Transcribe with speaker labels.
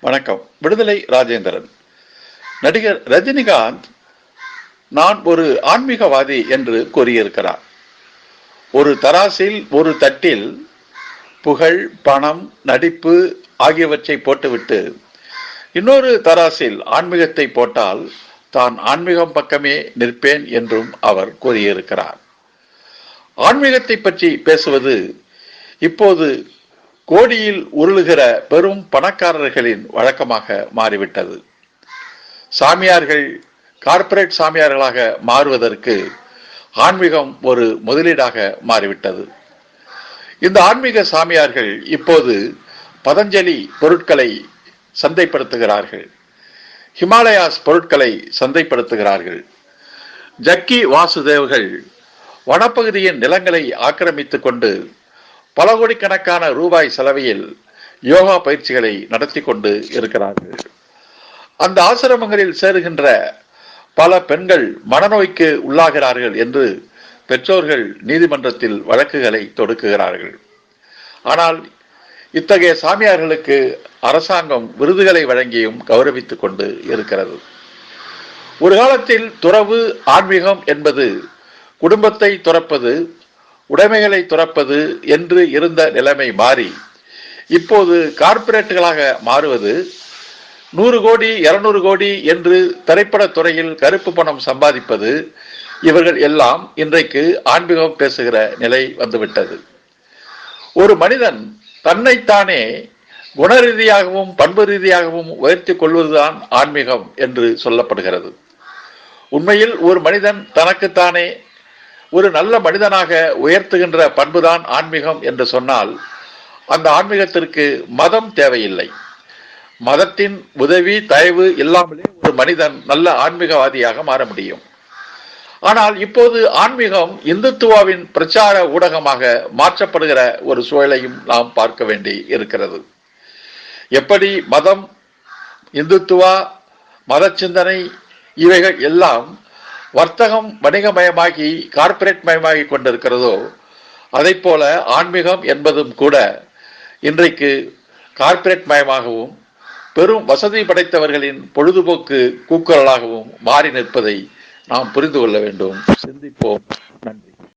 Speaker 1: வணக்கம். விடுதலை ராஜேந்திரன். நடிகர் ரஜினிகாந்த் நான் ஒரு ஆன்மீகவாதி என்று கூறியிருக்கிறார். ஒரு தராசில் ஒரு தட்டில் புகழ் பணம் நடிப்பு ஆகியவற்றை போட்டுவிட்டு இன்னொரு தராசில் ஆன்மீகத்தை போட்டால் தான் ஆன்மீகம் பக்கமே நிற்பேன் என்றும் அவர் கூறியிருக்கிறார். ஆன்மீகத்தை பற்றி பேசுவது இப்போது கோடியில் உருளுகிற பெரும் பணக்காரர்களின் வழக்கமாக மாறிவிட்டது. சாமியார்கள் கார்ப்பரேட் சாமியார்களாக மாறுவதற்கு ஆன்மீகம் ஒரு முதலீடாக மாறிவிட்டது. இந்த ஆன்மீக சாமியார்கள் இப்போது பதஞ்சலி பொருட்களை சந்தைப்படுத்துகிறார்கள். ஹிமாலயாஸ் பொருட்களை சந்தைப்படுத்துகிறார்கள். ஜக்கி வாசுதேவ்கள் வனப்பகுதியின் நிலங்களை ஆக்கிரமித்துக் கொண்டு பல கோடிக்கணக்கான ரூபாய் செலவையில் யோகா பயிற்சிகளை நடத்தி கொண்டு இருக்கிறார்கள். அந்த ஆசிரமங்களில் சேருகின்ற பல பெண்கள் மனநோய்க்கு உள்ளாகிறார்கள் என்று பெற்றோர்கள் நீதிமன்றத்தில் வழக்குகளை தொடுக்குகிறார்கள். ஆனால் இத்தகைய சாமியார்களுக்கு அரசாங்கம் விருதுகளை வழங்கியும் கௌரவித்துக் கொண்டு இருக்கிறது. ஒரு காலத்தில் துறவு ஆன்மீகம் என்பது குடும்பத்தை துறப்பது உடைமைகளை துறப்பது என்று இருந்த நிலைமை மாறி இப்போது கார்ப்பரேட்டுகளாக மாறுவது நூறு கோடி இருநூறு கோடி என்று திரைப்பட துறையில் கருப்பு பணம் சம்பாதிப்பது இவர்கள் எல்லாம் இன்றைக்கு ஆன்மீகம் பேசுகிற நிலை வந்துவிட்டது. ஒரு மனிதன் தன்னைத்தானே குண ரீதியாகவும் பண்பு ரீதியாகவும் உயர்த்தி கொள்வதுதான் ஆன்மீகம் என்று சொல்லப்படுகிறது. உண்மையில் ஒரு மனிதன் தனக்குத்தானே ஒரு நல்ல மனிதனாக உயர்த்துகின்ற பண்புதான் ஆன்மீகம் என்று சொன்னால் அந்த ஆன்மீகத்திற்கு மதம் தேவையில்லை. மதத்தின் உதவி தயவு இல்லாமலே ஒரு மனிதன் நல்ல ஆன்மீகவாதியாக மாற முடியும். ஆனால் இப்போது ஆன்மீகம் இந்துத்துவாவின் பிரச்சார ஊடகமாக மாற்றப்படுகிற ஒரு சூழலையும் நாம் பார்க்க வேண்டி இருக்கிறது. எப்படி மதம் இந்துத்துவா மத சிந்தனை இவைகள் எல்லாம் வர்த்தகம் வணிகமயமாகி கார்ப்பரேட் மயமாகி கொண்டிருக்கிறதோ அதை போல ஆன்மீகம் என்பதும் கூட இன்றைக்கு கார்ப்பரேட் மயமாகவும் பெரும் வசதி படைத்தவர்களின் பொழுதுபோக்கு கூக்குரலாகவும் மாறி நிற்பதை நாம் புரிந்து கொள்ள வேண்டும். சிந்திப்போம்.